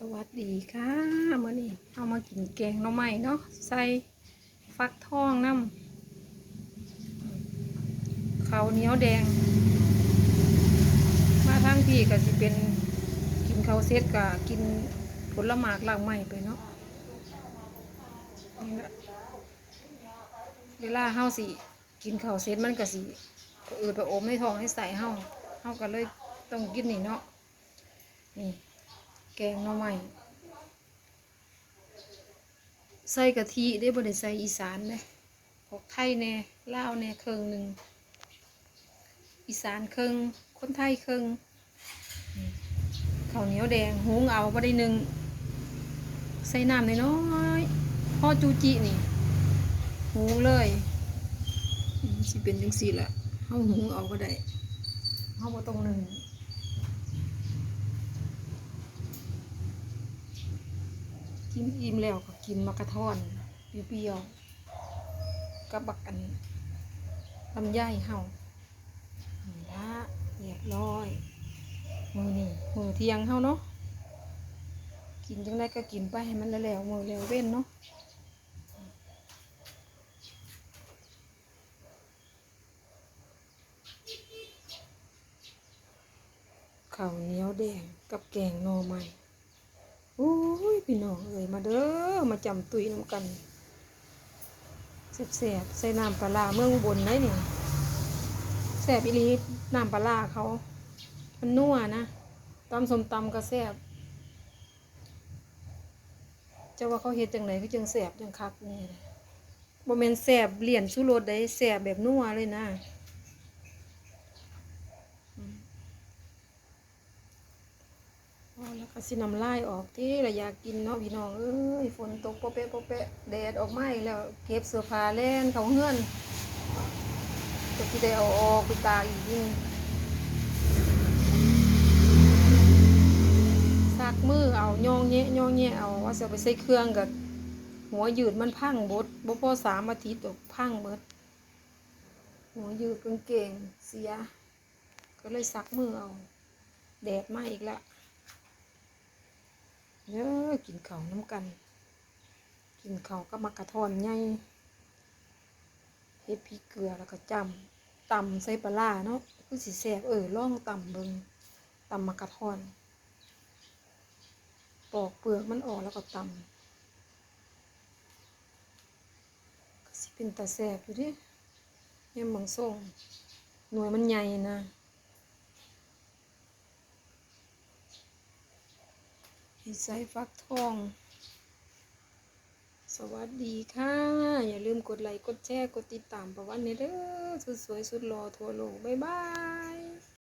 สวัสดีค่ะมื่อนี้เอามากินแกงหน่อไม้เนาะใส่ฟักทองน้ำข้าวเหนียวแดง มาทั้งที่ก็สิเป็นกินข้าวเสร็จก็กินผลหมากลากไม้ไปเนาะนี่แหละเวลาเฮาสิกินข้าวเสร็จมันก็สิอืดไปอมในท้องให้ใส่เฮาเฮาก็เลยต้องกินนี่เนาะนี่ แกงหน่อไม้ใส่กะทิได้บ่ได้ใส่อีสานเลยพวกไทยแน่ลาวแน่เครื่องหนึ่งอีสานเครื่องคนไทยเครื่องข้าวเหนียวแดงหุงเอาบ่ได้หนึ่งใส่น้ำน้อยๆพ่อจูจินี่หุงเลยสิเป็นจังสี่แหละเฮาหุงเอาก็ได้เฮาบ่ต้องหนึ่ง กินอิ่มแล้วก็กินมะกระท่อนเปรี้ยวๆกับบักอันลำไยเห่านี่ละเรียบร้อย มือนี่มือเที่ยงเฮาเนาะกินจังไดก็กินไปให้มันแล้วมือแล้วเว้นเนาะข้าวเหนียวแดงกับแกงหน่อไม้ โอ้ยพี่น้องเอ้ยมาเด้อมาจำตุยน้ำกันแสบๆใส่น้ำปลาเมืองบลได้นี่ยแสบอีลีน้ำปลาร้าเขา มันนัวนะตำสมตำก็แสบจะว่าเขาเฮ็ดจังไหนก็จังแสบจังคักนี่นะบ่แม่นแสบเหรียญสุรสได้แสบแบบนัวเลยนะ อ๋อ แล้วก็สิน้ำลายออกที่ระอยากกินเนาะพี่น้องเอ้ยฝนตกโปเปะโปเปะแดดออกมาอีกแล้วเก็บเสื้อผ้าเล่นเขาเฮือนจะที่ได้เอาออกไปตากอีกนี่ซักมือเอาย่องแยะย่องแยเอาว่าจะไปใส่เครื่องกับหัวยืดมันพังบดบ่พอสามอาทิตย์ตกพังเบิด หัวยืดกางเกงเสีย ก็เลยซักมือเอา แดดมาอีกแล้ว เด้อกินข้าวน้ำกัน กินข้าวก็มากระทอนใหญ่เฮ็ดพริกเกลือแล้วก็จำตำใส่ปลาร้าเนาะคือสิแซ่บเออล่องตำเบิงตำมากระทอนปอกเปลือกมันออกแล้วก็ตำก็สิเป็นตาแซ่บอยู่ดิเนี่ยมังส่งหน่วยมันใหญ่นะ ใส่ฟักทอง สวัสดีค่ะ อย่าลืมกดไลค์ กดแชร์ กดติดตามประวันนี้เด้อสุดสวยสุดหล่อทั่วโลก บ๊ายบาย